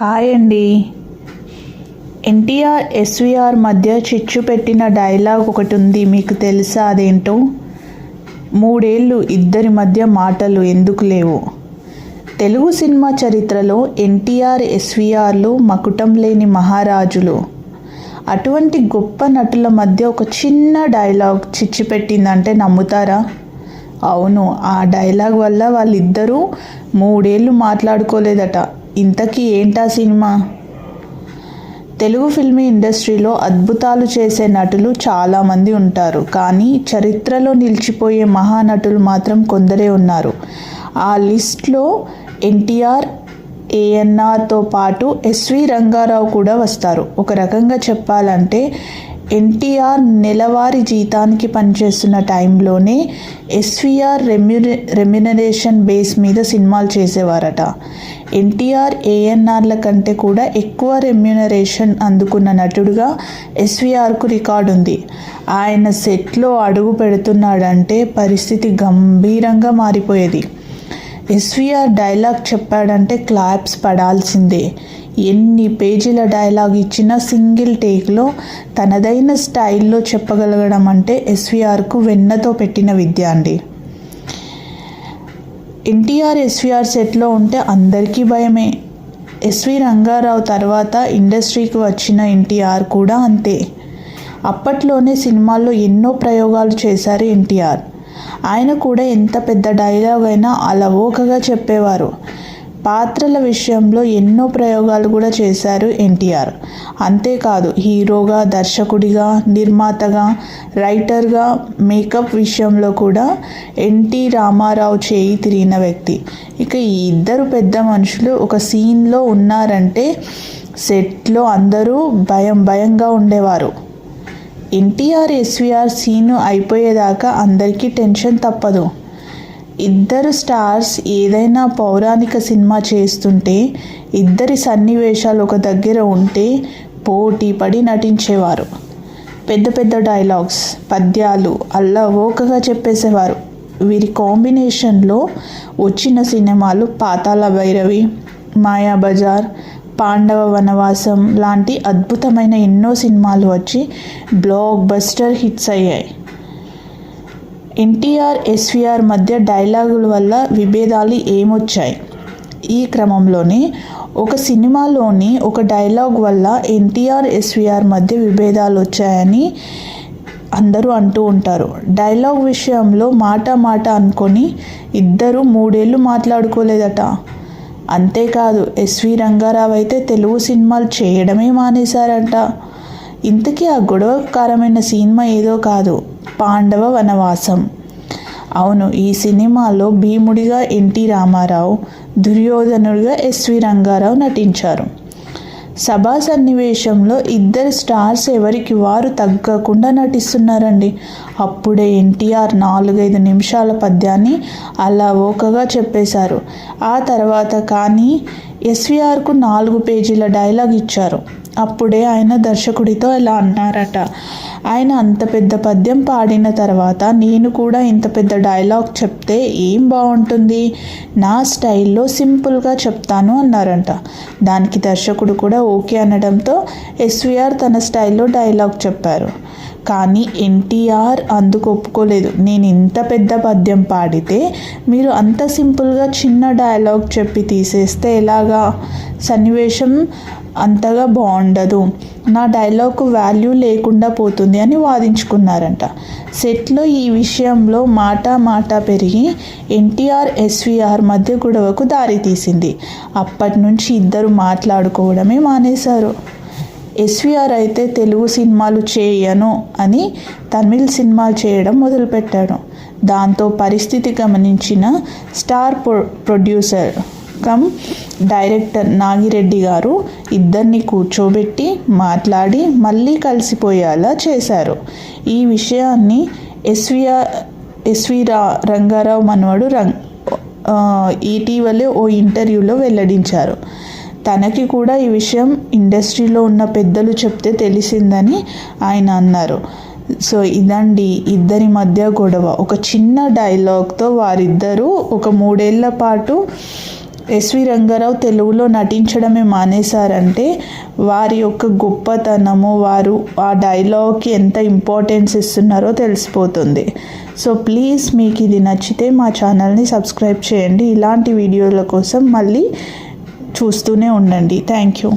Hi అండి. NTR SVR మధ్య చిచ్చు పెట్టిన డైలాగ్ ఒకటి ఉంది మీకు తెలుసా అదేంటో? మూడేళ్ళు ఇద్దరి మధ్య మాటలు ఎందుకు లేవు? తెలుగు సినిమా చరిత్రలో ఎన్టీఆర్ ఎస్వీఆర్లు మకుటం లేని మహారాజులు. అటువంటి గొప్ప నటుల మధ్య ఒక చిన్న డైలాగ్ చిచ్చు పెట్టిందంటే నమ్ముతారా? అవును ఆ డైలాగ్ వల్ల వాళ్ళిద్దరూ మూడేళ్ళు మాట్లాడుకోలేదట. ఇంతకీ ఏంటా సినిమా? తెలుగు ఫిల్మీ ఇండస్ట్రీలో అద్భుతాలు చేసే నటులు చాలామంది ఉంటారు. కానీ చరిత్రలో నిలిచిపోయే మహానటులు మాత్రం కొందరే ఉన్నారు. ఆ లిస్ట్లో ఎన్టీఆర్ ఏఎన్ఆర్తో పాటు ఎస్వి రంగారావు కూడా వస్తారు. ఒక రకంగా చెప్పాలంటే ఎన్టీఆర్ నెలవారీ జీతానికి పనిచేస్తున్న టైంలోనే ఎస్విఆర్ రెమ్యునే రెమ్యునరేషన్ బేస్ మీద సినిమాలు చేసేవారట. ఎన్టీఆర్ ఏఎన్ఆర్ల కంటే కూడా ఎక్కువ రెమ్యునరేషన్ అందుకున్న నటుడుగా ఎస్వీఆర్కు రికార్డు ఉంది. ఆయన సెట్లో అడుగు పెడుతున్నాడంటే పరిస్థితి గంభీరంగా మారిపోయేది. ఎస్వీఆర్ డైలాగ్ చెప్పాడంటే క్లాప్స్ పడాల్సిందే. ఎన్ని పేజీల డైలాగ్ ఇచ్చినా సింగిల్ టేక్లో తనదైన స్టైల్లో చెప్పగలగడం అంటే ఎస్విఆర్కు వెన్నతో పెట్టిన విద్య అండి. ఎన్టీఆర్ ఎస్వీఆర్ సెట్లో ఉంటే అందరికీ భయమే. ఎస్వి రంగారావు తర్వాత ఇండస్ట్రీకి వచ్చిన ఎన్టీఆర్ కూడా అంతే. అప్పట్లోనే సినిమాల్లో ఎన్నో ప్రయోగాలు చేశారు ఎన్టీఆర్. ఆయన కూడా ఎంత పెద్ద డైలాగ్ అయినా అలవోకగా చెప్పేవారు. పాత్రల విషయంలో ఎన్నో ప్రయోగాలు కూడా చేశారు ఎన్టీఆర్. అంతేకాదు హీరోగా దర్శకుడిగా నిర్మాతగా రైటర్గా మేకప్ విషయంలో కూడా ఎన్టీ రామారావు చేయి తిరిగిన వ్యక్తి. ఇక ఈ ఇద్దరు పెద్ద మనుషులు ఒక సీన్లో ఉన్నారంటే సెట్లో అందరూ భయం భయంగా ఉండేవారు. ఎన్టీఆర్ ఎస్విఆర్ సీను అయిపోయేదాకా అందరికీ టెన్షన్ తప్పదు. ఇద్దరు స్టార్స్ ఏదైనా పౌరాణిక సినిమా చేస్తుంటే ఇద్దరి సన్నివేశాలు ఒక దగ్గర ఉంటే పోటీ పడి నటించేవారు. పెద్ద పెద్ద డైలాగ్స్ పద్యాలు అల్లవోకగా చెప్పేసేవారు. వీరి కాంబినేషన్లో వచ్చిన సినిమాలు పాతాళ భైరవి మాయాబజార్ పాండవ వనవాసం లాంటి అద్భుతమైన ఎన్నో సినిమాలు వచ్చి బ్లాక్ బస్టర్ హిట్స్ అయ్యాయి. ఎన్టీఆర్ ఎస్విఆర్ మధ్య డైలాగుల వల్ల విభేదాలు ఏమొచ్చాయి? ఈ క్రమంలోనే ఒక సినిమాలోని ఒక డైలాగ్ వల్ల ఎన్టీఆర్ ఎస్విఆర్ మధ్య విభేదాలు వచ్చాయని అందరూ అంటూ ఉంటారు. డైలాగ్ విషయంలో మాట మాట అనుకొని ఇద్దరు మూడేళ్ళు మాట్లాడుకోలేదట. అంతేకాదు ఎస్వి రంగారావు అయితే తెలుగు సినిమాలు చేయడమే మానేశారంట. ఇంతకీ ఆ గొడవకారమైన సినిమా ఏదో కాదు. పాండవ వనవాసం. అవును ఈ సినిమాలో భీముడిగా ఎన్టీ రామారావు దుర్యోధనుడిగా ఎస్వి రంగారావు నటించారు. సభా సన్నివేశంలో ఇద్దరు స్టార్స్ ఎవరికి వారు తగ్గకుండా నటిస్తున్నారండి. అప్పుడే ఎన్టీఆర్ నాలుగైదు నిమిషాల పద్యాన్ని అలా ఓకగా చెప్పేశారు. ఆ తర్వాత కానీ ఎస్విఆర్కు నాలుగు పేజీల డైలాగ్ ఇచ్చారు. అప్పుడే ఆయన దర్శకుడితో ఇలా అన్నారట ఆయన అంత పెద్ద పద్యం పాడిన తర్వాత నేను కూడా ఇంత పెద్ద డైలాగ్ చెప్తే ఏం బాగుంటుంది నా స్టైల్లో సింపుల్గా చెప్తాను అన్నారంట. దానికి దర్శకుడు కూడా ఓకే అనడంతో ఎస్విఆర్ తన స్టైల్లో డైలాగ్ చెప్పారు. కానీ ఎన్టీఆర్ అందుకు ఒప్పుకోలేదు. నేను ఇంత పెద్ద పద్యం పాడితే మీరు అంత సింపుల్గా చిన్న డైలాగ్ చెప్పి తీసేస్తే ఎలాగా? సన్నివేశం అంతగా బాగుండదు. నా డైలాగ్ వాల్యూ లేకుండా పోతుంది అని వాదించుకున్నారంట. సెట్లో ఈ విషయంలో మాట మాట పెరిగి ఎన్టీఆర్ ఎస్వీఆర్ మధ్య గొడవకు దారితీసింది అప్పటి నుంచి ఇద్దరు మాట్లాడుకోవడమే మానేశారు. ఎస్వీఆర్ అయితే తెలుగు సినిమాలు చేయను అని తమిళ్ సినిమాలు చేయడం మొదలుపెట్టాడు. దాంతో పరిస్థితి గమనించిన star pro producer cum director Nagi Reddy గారు ఇద్దరిని కూర్చోబెట్టి మాట్లాడి మళ్ళీ కలిసిపోయేలా చేశారు. ఈ విషయాన్ని ఎస్విఆర్ ఎస్వి రా రంగారావు మనవడు రంగ్ ఇటీవలే ఓ ఇంటర్వ్యూలో వెల్లడించారు. తనకి కూడా ఈ విషయం ఇండస్ట్రీలో ఉన్న పెద్దలు చెప్తే తెలిసిందని ఆయన అన్నారు. సో ఇదండి ఇద్దరి మధ్య గొడవ. ఒక చిన్న డైలాగ్తో వారిద్దరూ ఒక మూడేళ్ళ పాటు ఎస్వి రంగారావు తెలుగులో నటించడమే మానేశారంటే వారి యొక్క గొప్పతనము వారు ఆ డైలాగ్కి ఎంత ఇంపార్టెన్స్ ఇస్తున్నారో తెలిసిపోతుంది. సో ప్లీజ్ మీకు ఇది నచ్చితే మా ఛానల్ని సబ్స్క్రైబ్ చేయండి. ఇలాంటి వీడియోల కోసం మళ్ళీ చూస్తూనే ఉండండి. Thank you.